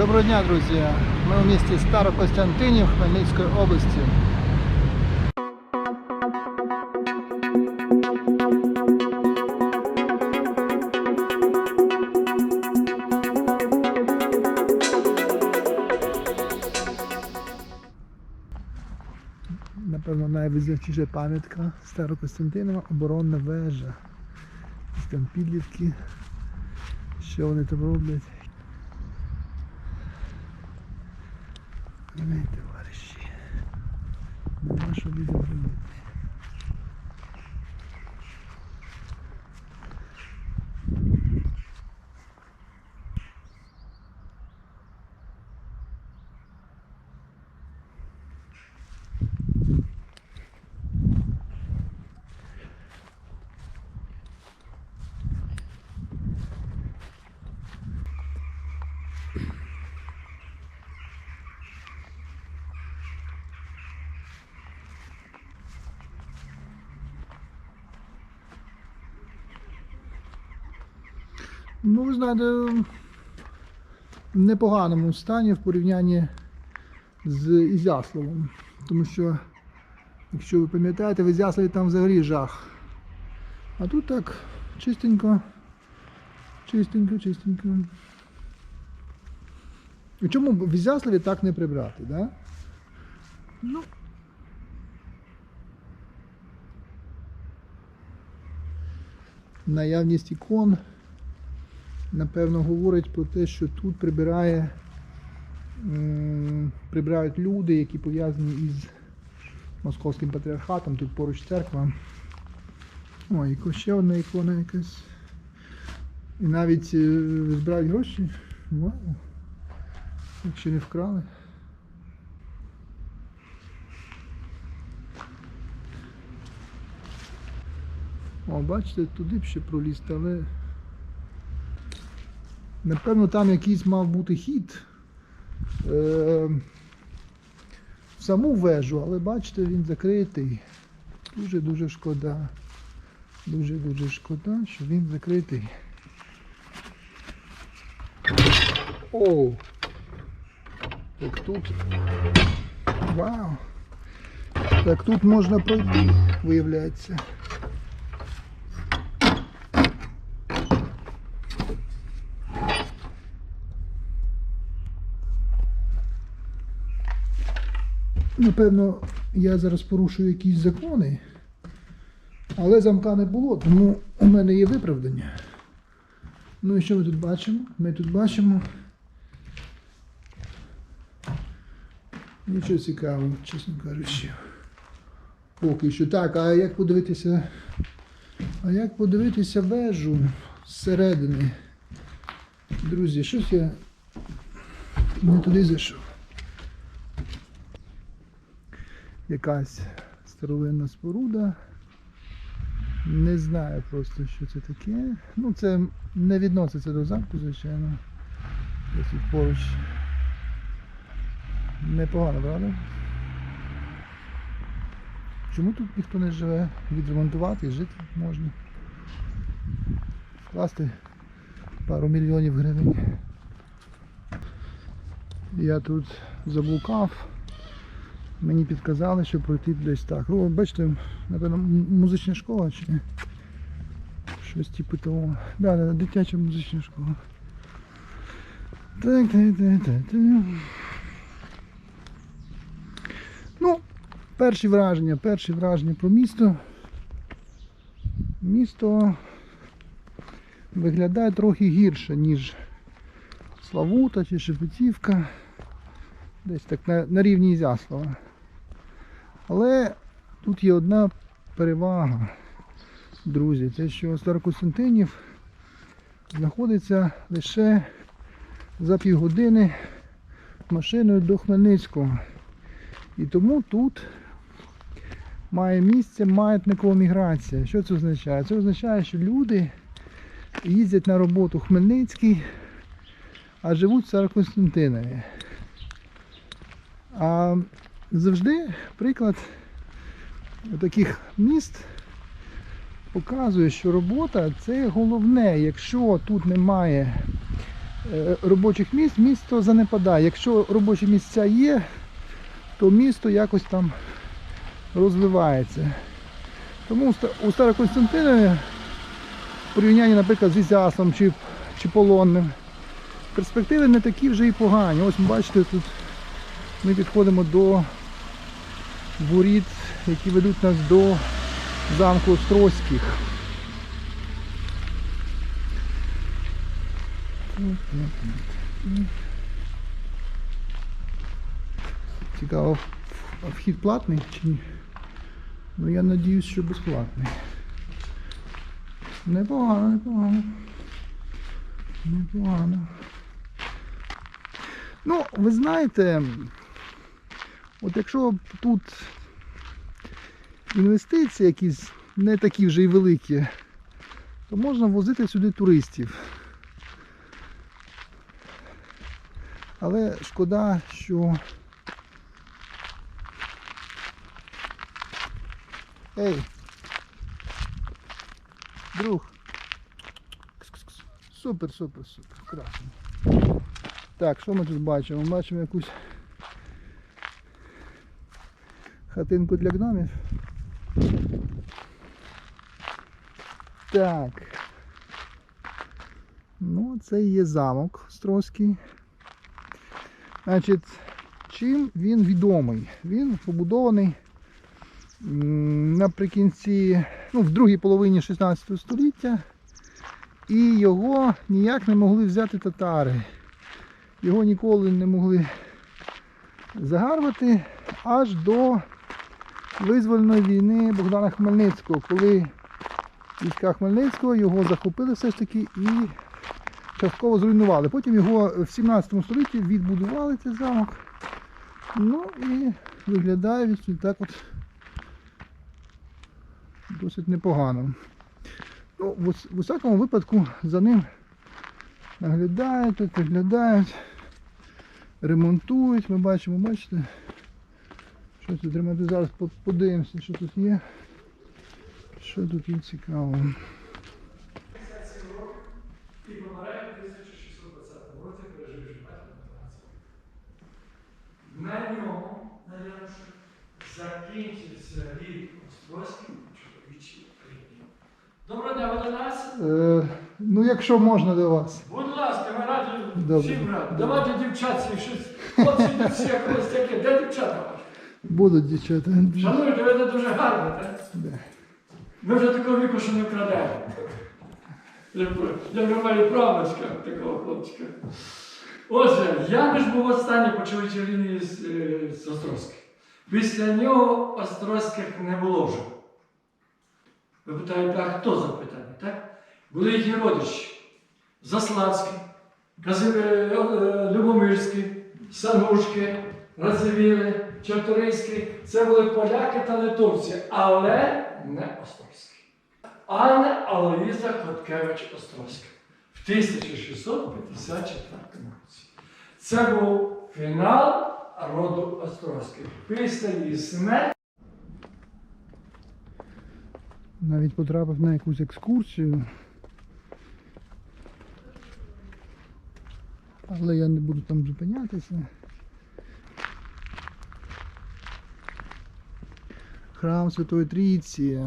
Доброго дня, друзі! Ми у місті Старокостянтинів Хмельницької області. Напевно, найвизначніша пам'ятка Старокостянтинова оборонна вежа. Там підлітки. Що вони там роблять? Ой, товариші. Нема що людям робити. Ну, ви знаєте, в непоганому стані в порівнянні з Ізяславом. Тому що, якщо ви пам'ятаєте, в Ізяславі там взагалі жах. А тут так чистенько, чистенько, чистенько. І чому в Ізяславі так не прибрати, да? Ну. Наявність ікон напевно, говорить про те, що тут прибирає, прибирають люди, які пов'язані із московським патріархатом, тут поруч церква. Ой, і ще одна ікона якась. І навіть е, збирають гроші. Вау. Якщо не вкрали. О, бачите, туди б ще пролізти, але Напевно, там якийсь мав бути хід е, в саму вежу, але бачите, він закритий. Дуже-дуже шкода. Дуже-дуже шкода, що він закритий. О! Так тут. Вау! Так тут можна пройти, виявляється. Напевно, я зараз порушую якісь закони, але замка не було, тому у мене є виправдання. Ну і що ми тут бачимо? Ми тут бачимо. Нічого цікавого, чесно кажучи. Поки що. Так, а як подивитися? А як подивитися вежу зсередини? Друзі, щось я не туди зайшов. Якась старовинна споруда. Не знаю просто, що це таке. Ну, це не відноситься до замку, звичайно. Досить поруч. Непогано, правда? Чому тут ніхто не живе? Відремонтувати жити можна. Вкласти пару мільйонів гривень. Я тут заблукав. Мені підказали, що пройти десь так. О, бачите, напевно, музична школа чи щось типу того. Да, да, дитяча музична школа. Так, так, так, так, так. Ну, перші враження, перші враження про місто. Місто виглядає трохи гірше, ніж Славута чи Шепетівка. Десь так на, на рівні Ізяслава. Але тут є одна перевага, друзі, це що Старокостянтинів знаходиться лише за півгодини машиною до Хмельницького. І тому тут має місце маятникова міграція. Що це означає? Це означає, що люди їздять на роботу в Хмельницький, а живуть в Старокостянтинові. Завжди приклад таких міст показує, що робота це головне. Якщо тут немає е, робочих місць, місто занепадає. Якщо робочі місця є, то місто якось там розвивається. Тому у Староконстантинові в порівнянні, наприклад, з Ізяслом чи, чи Полонним, перспективи не такі вже і погані. Ось бачите, тут ми підходимо до воріт, які ведуть нас до замку Острозьких. Цікаво, а вхід платний чи ні? Ну я надіюсь, що безплатний. Непогано, непогано. Непогано. Ну, ви знаєте, от якщо тут інвестиції якісь не такі вже й великі, то можна возити сюди туристів. Але шкода, що. Ей! Друг! Супер, супер, супер. Красно. Так, що ми тут бачимо? Бачимо якусь хатинку для гномів. Так. Ну, це є замок Острозький. Значить, чим він відомий? Він побудований наприкінці, ну, в другій половині 16 століття, і його ніяк не могли взяти татари. Його ніколи не могли загарбати аж до визвольної війни Богдана Хмельницького, коли війська Хмельницького його захопили все ж таки і частково зруйнували. Потім його в 17 столітті відбудували цей замок. Ну і виглядає він так от досить непогано. Ну, в, усякому випадку за ним наглядають, тут виглядають, ремонтують. Ми бачимо, бачите, що тут ремонтують. Зараз подивимося, що тут є. Що тут є цікавого. І помирає в 1620 році, переживши матір На ньому, на Янушу, закінчився рік Острозький чоловічий прийняв. Доброго дня, ви до нас? Е, ну, якщо можна до вас. Будь ласка, ми раді всім раді. Давайте дівчатці щось. Хлопці всі якось таке. Де дівчата ваші? Будуть дівчата. Шануйте, ви дуже гарні, так? Да. Ми вже такого віку, що не вкрадемо. Я, я маю правочка такого хлопчика. Отже, Яниш був останній по чоловічій з, е, з Острозьких. Після нього Острозьких не було вже. Ви питаєте, а хто запитання, так? Були їхні родичі. Заславський, Кази- е, е, Любомирський, Санушки, Радзивіли, Чорторийський. Це були поляки та литовці, але не Острозькі. Анна Алоїза Хоткевич Острозька в 1654 році. Це був фінал роду Острозьких. Після її смерті. Навіть потрапив на якусь екскурсію. Але я не буду там зупинятися. Храм Святої Трійці.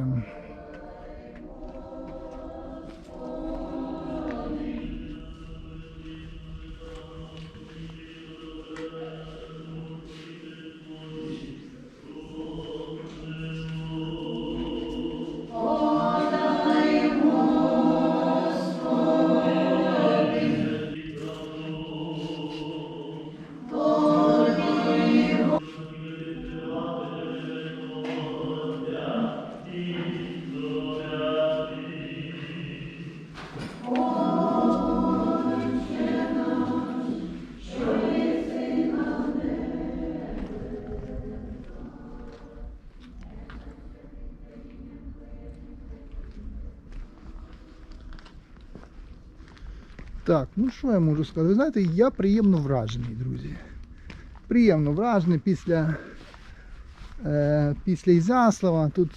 Так, ну що я можу сказати? Ви знаєте, я приємно вражений, друзі. Приємно вражений після, е, після Ізяслава. Тут,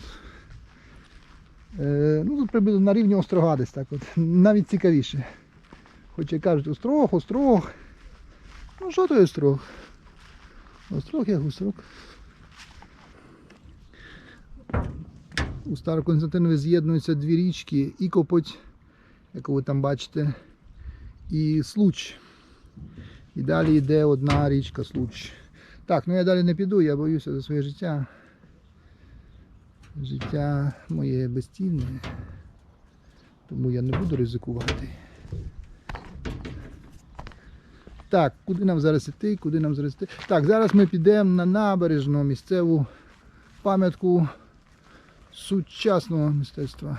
е, ну, тут приблизно на рівні Острога десь так от, навіть цікавіше. Хоча кажуть, острог, острог. Ну що то острог? Острог як острог. У Староконстантинові з'єднуються дві річки і Копоть, яку ви там бачите, і Случ. І далі йде одна річка Случ. Так, ну я далі не піду, я боюся за своє життя. Життя моє безцінне, тому я не буду ризикувати. Так, куди нам зараз іти? Куди нам зараз іти? Так, зараз ми підемо на набережну місцеву пам'ятку сучасного мистецтва.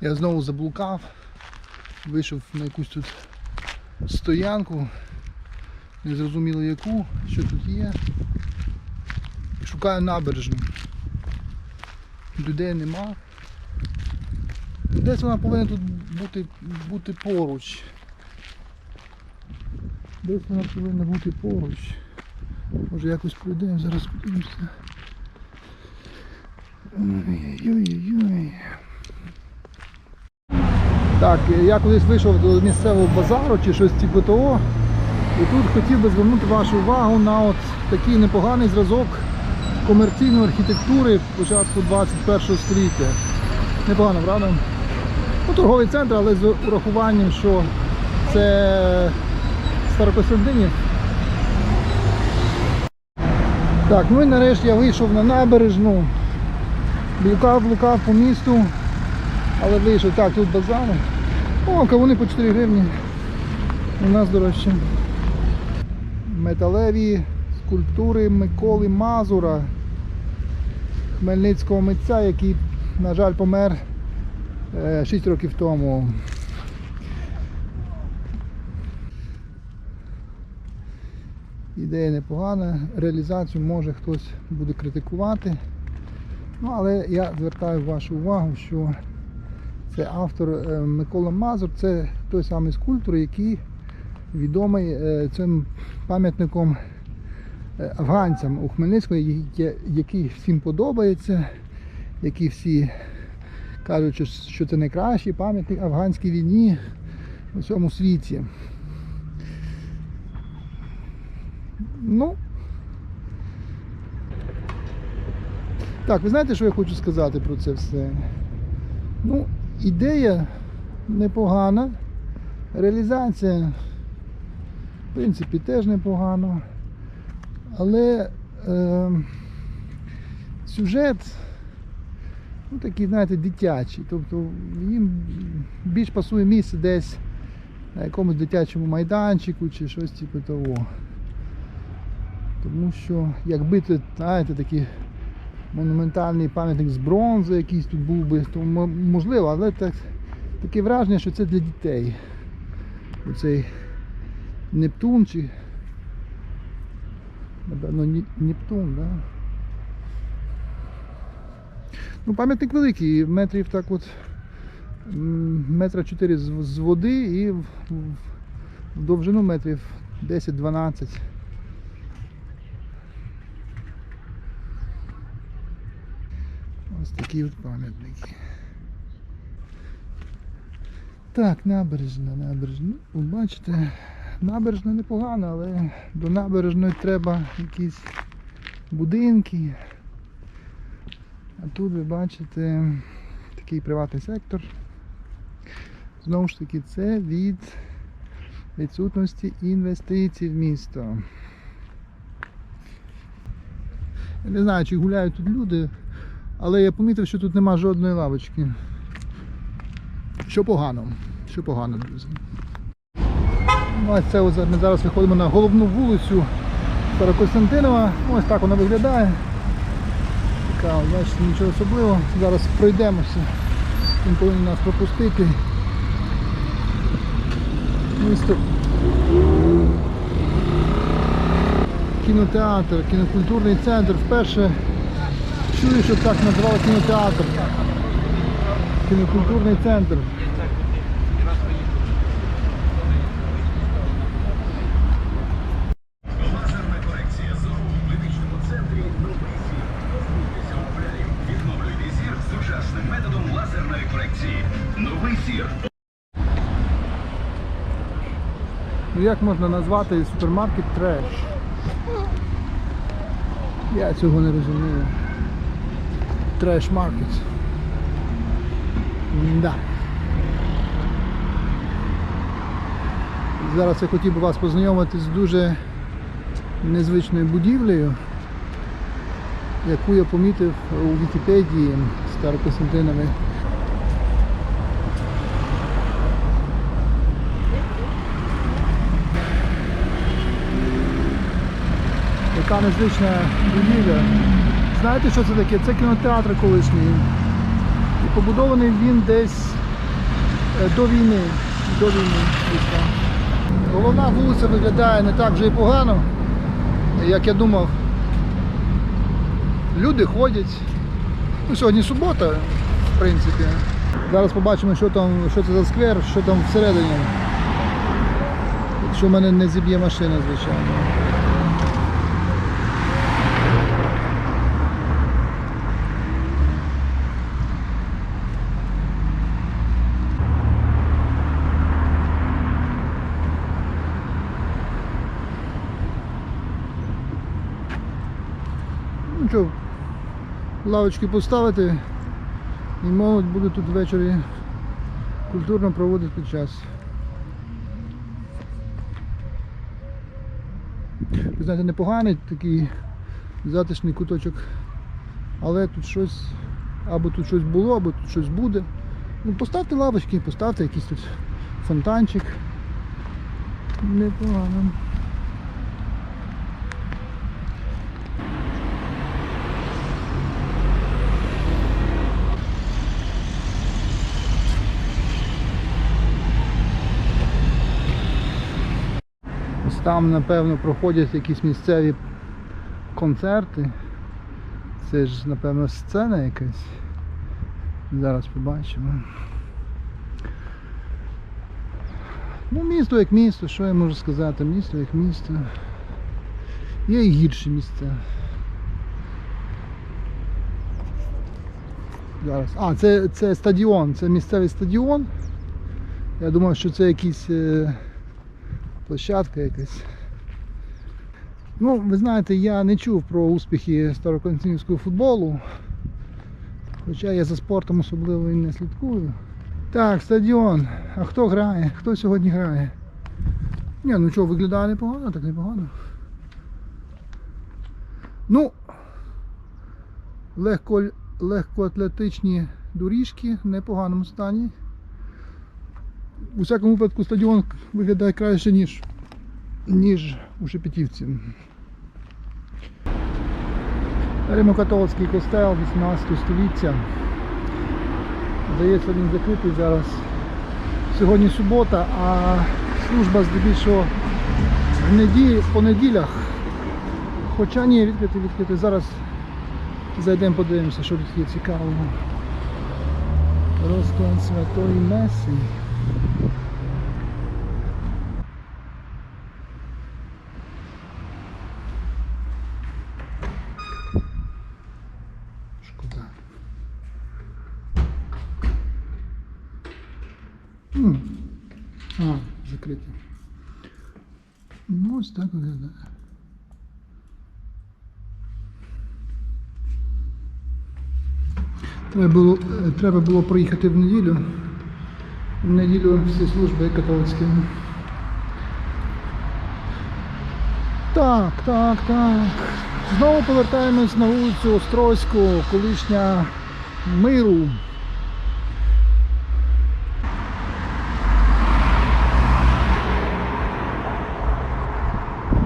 Я знову заблукав, вийшов на якусь тут стоянку, не зрозуміло яку, що тут є. Шукаю набережну. Людей нема. Десь вона повинна тут бути, бути поруч. Десь вона повинна бути поруч. Може якось пройдемо, зараз подивимося. Ой-ой-ой. Так, я колись вийшов до місцевого базару чи щось типу того. І тут хотів би звернути вашу увагу на от такий непоганий зразок комерційної архітектури початку 21 століття. Непогано, правда? Ну, торговий центр, але з урахуванням, що це Старокостянтинів. Так, ну і нарешті я вийшов на набережну. Блукав, блукав по місту, але вийшов. Так, тут базари. О, кавуни по 4 гривні. У нас дорожче. Металеві скульптури Миколи Мазура, хмельницького митця, який, на жаль, помер 6 років тому. Ідея непогана, реалізацію може хтось буде критикувати. Ну, але я звертаю вашу увагу, що це автор е, Микола Мазур, це той самий скульптор, який відомий е, цим пам'ятником е, афганцям у Хмельницькому, який всім подобається, які всі кажуть, що- це найкращий пам'ятник афганській війні у всьому світі. Ну, так, ви знаєте, що я хочу сказати про це все? Ну, ідея непогана, реалізація, в принципі, теж непогано. Але е, сюжет ну, такий, знаєте, дитячий. Тобто їм більш пасує місце десь на якомусь дитячому майданчику чи щось типу того. Тому що якби це, знаєте, такий монументальний пам'ятник з бронзи якийсь тут був би, то можливо, але так, таке враження, що це для дітей. Оцей Нептун чи. Напевно, Нептун, да? Ну, пам'ятник великий, метрів так от метра 4 з, води і в довжину метрів 10-12. Ось пам'ятники. Так, набережна, набережна. Ну, бачите, набережна непогана, але до набережної треба якісь будинки. А тут ви бачите такий приватний сектор. Знову ж таки, це від відсутності інвестицій в місто. Я не знаю, чи гуляють тут люди, але я помітив, що тут нема жодної лавочки. Що погано, що погано, друзі. Ну, ось це ось ми зараз виходимо на головну вулицю Старокостянтинова. Ось так вона виглядає. Така, бачите, нічого особливого. Зараз пройдемося. Він повинен нас пропустити. Місто. Кінотеатр, кінокультурний центр. Вперше чую, що так називали кінотеатр. Кінокультурний центр. Ну як можна назвати супермаркет треш? Я цього не розумію. Треш маркет. Да. Зараз я хотів би вас познайомити з дуже незвичною будівлею, яку я помітив у Вікіпедії Старокостянтинові. Яка незвична будівля. Знаєте, що це таке? Це кінотеатр колишній. І побудований він десь е, до війни. До війни. Головна вулиця виглядає не так вже і погано, як я думав. Люди ходять. Ну, сьогодні субота, в принципі. Зараз побачимо, що там, що це за сквер, що там всередині. Якщо в мене не зіб'є машина, звичайно. Що, лавочки поставити і молодь буде тут ввечері культурно проводити час. Ви знаєте, непоганий такий затишний куточок, але тут щось, або тут щось було, або тут щось буде. Ну, поставте лавочки, поставте якийсь тут фонтанчик. Непогано. Ось там, напевно, проходять якісь місцеві концерти. Це ж, напевно, сцена якась. Зараз побачимо. Ну, місто як місто, що я можу сказати? Місто як місто. Є і гірші місця. Зараз. А, це, це стадіон, це місцевий стадіон. Я думав, що це якийсь. Площадка якась. Ну, ви знаєте, я не чув про успіхи староконстантинівського футболу. Хоча я за спортом особливо і не слідкую. Так, стадіон. А хто грає? Хто сьогодні грає? Ні, ну що, виглядає непогано, так непогано. Ну, легко, легкоатлетичні доріжки в непоганому стані. У всякому випадку стадіон виглядає краще, ніж, ніж у Шепетівці. Римокатолицький костел 18 століття. Здається, він закритий зараз. Сьогодні субота, а служба здебільшого в неділі, по неділях. Хоча ні, відкритий, відкритий. Зараз зайдемо, подивимося, що тут є цікавого. Розклад Святої Меси. Шкода. А, закритий. Ну, ось так виглядає. Треба було, е, треба було проїхати в неділю. В неділю всі служби католицькі. Так, так, так. Знову повертаємось на вулицю Острозьку, колишня миру.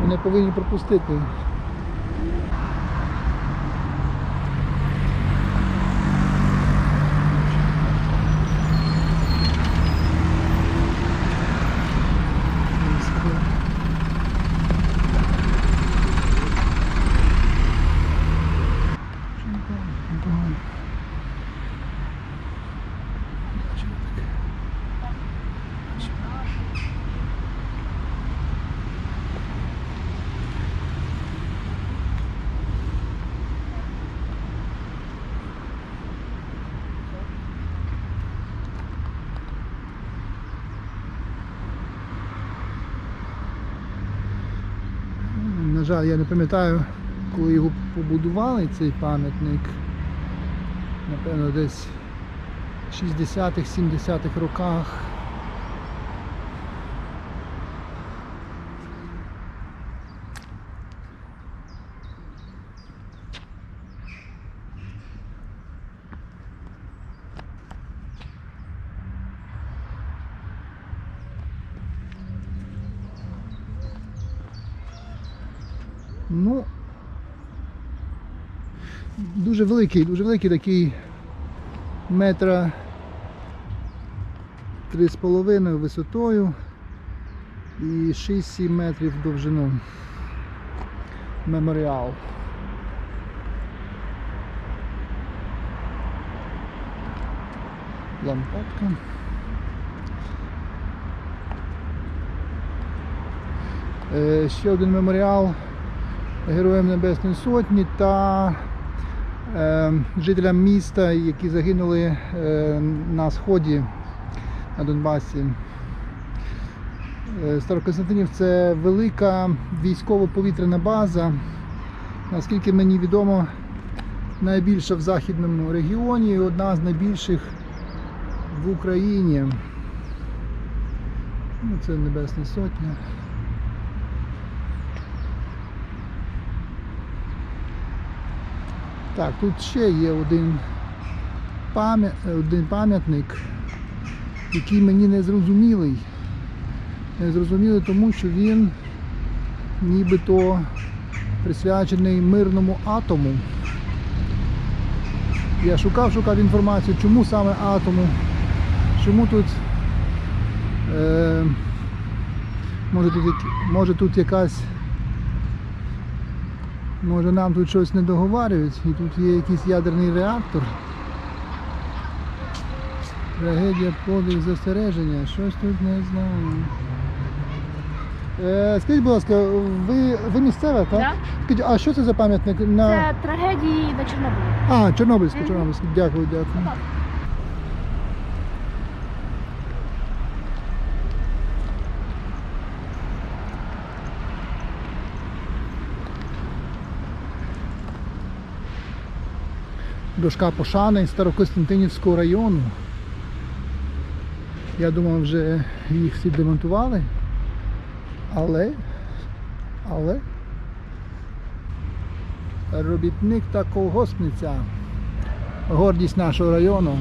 Мене повинні пропустити. Я не пам'ятаю, коли його побудували, цей пам'ятник. Напевно, десь в 60-х, 70-х роках. Ну, дуже великий, дуже великий такий метра три з половиною висотою і 6-7 метрів довжину. Меморіал. Лампадка. Е, Ще один меморіал Героям Небесної Сотні та е, жителям міста, які загинули е, на сході на Донбасі. Е, Старокостянтинів це велика військово-повітряна база. Наскільки мені відомо, найбільша в західному регіоні і одна з найбільших в Україні. Ну, це Небесна Сотня. Так, тут ще є один один пам'ятник, який мені не зрозумілий. Не зрозумілий тому, що він нібито присвячений мирному атому. Я шукав, шукав інформацію, чому саме атому, чому тут е, може тут, може тут якась Може нам тут щось не договарюють і тут є якийсь ядерний реактор. Трагедія, подих, застереження, щось тут не знаю. Е, скажіть, будь ласка, ви, ви місцева, так? Да. Скажіть, а що це за пам'ятник? На... Це трагедії на Чорнобилі. А, Чорнобильська, Мгм. Чорнобильська. Дякую, дякую. Дошка пошани Старокостянтинівського району. Я думав, вже їх всі демонтували. Але, але робітник та колгоспниця. Гордість нашого району.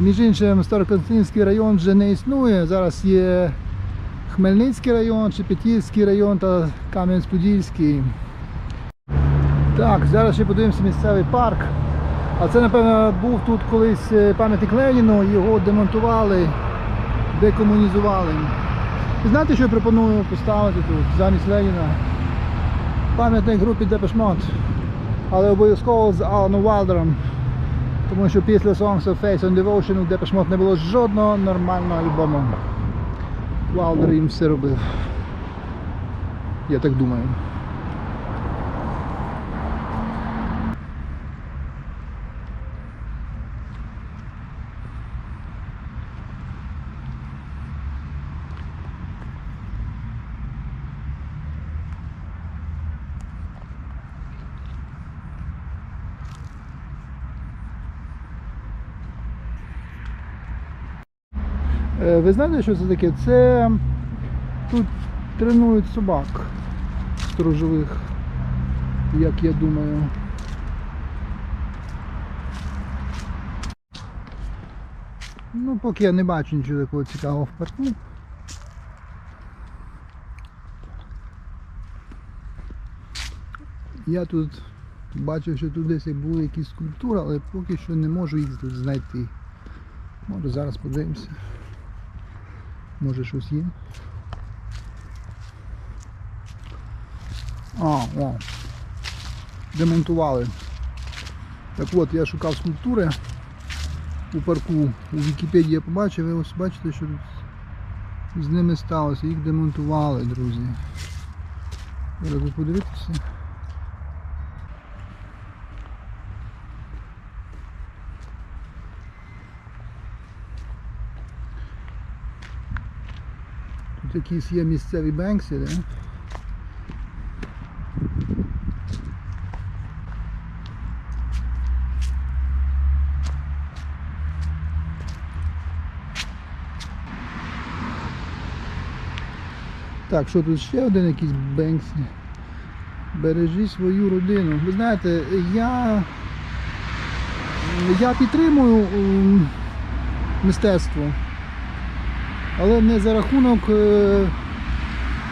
Між іншим, Старокостянтинівський район вже не існує. Зараз є Хмельницький район, Шепетівський район та Кам'янець-Подільський. Так, зараз ще подивимося місцевий парк. А це, напевно, був тут колись е, пам'ятник Леніну, його демонтували, декомунізували. І знаєте, що я пропоную поставити тут замість Леніна? Пам'ятник групі Mode, але обов'язково з Аланом Вайлдером. Тому що після Songs of Faith and Devotion у Mode не було жодного нормального альбому. Вайлдер їм все робив. Я так думаю. Е, Ви знаєте, що це таке? Це тут тренують собак сторожових, як я думаю. Ну, поки я не бачу нічого такого цікавого в парку. Я тут бачив, що тут десь були якісь скульптури, але поки що не можу їх тут знайти. Може зараз подивимося. Може щось є. А, о. Демонтували. Так от, я шукав скульптури у парку. У Вікіпедії я побачив, і ось бачите, що тут з ними сталося. Їх демонтували, друзі. Зараз ви подивитися. Тут якісь є місцеві бенкси, да? Так, що тут ще один якийсь бенксі? Бережи свою родину. Ви знаєте, я я підтримую мистецтво але не за рахунок е,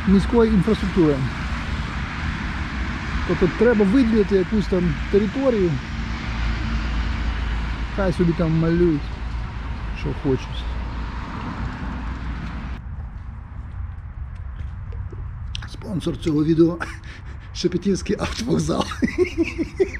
міської інфраструктури. Тобто треба виділити якусь там територію, хай собі там малюють, що хочуть. Спонсор цього відео Шепетівський автовокзал.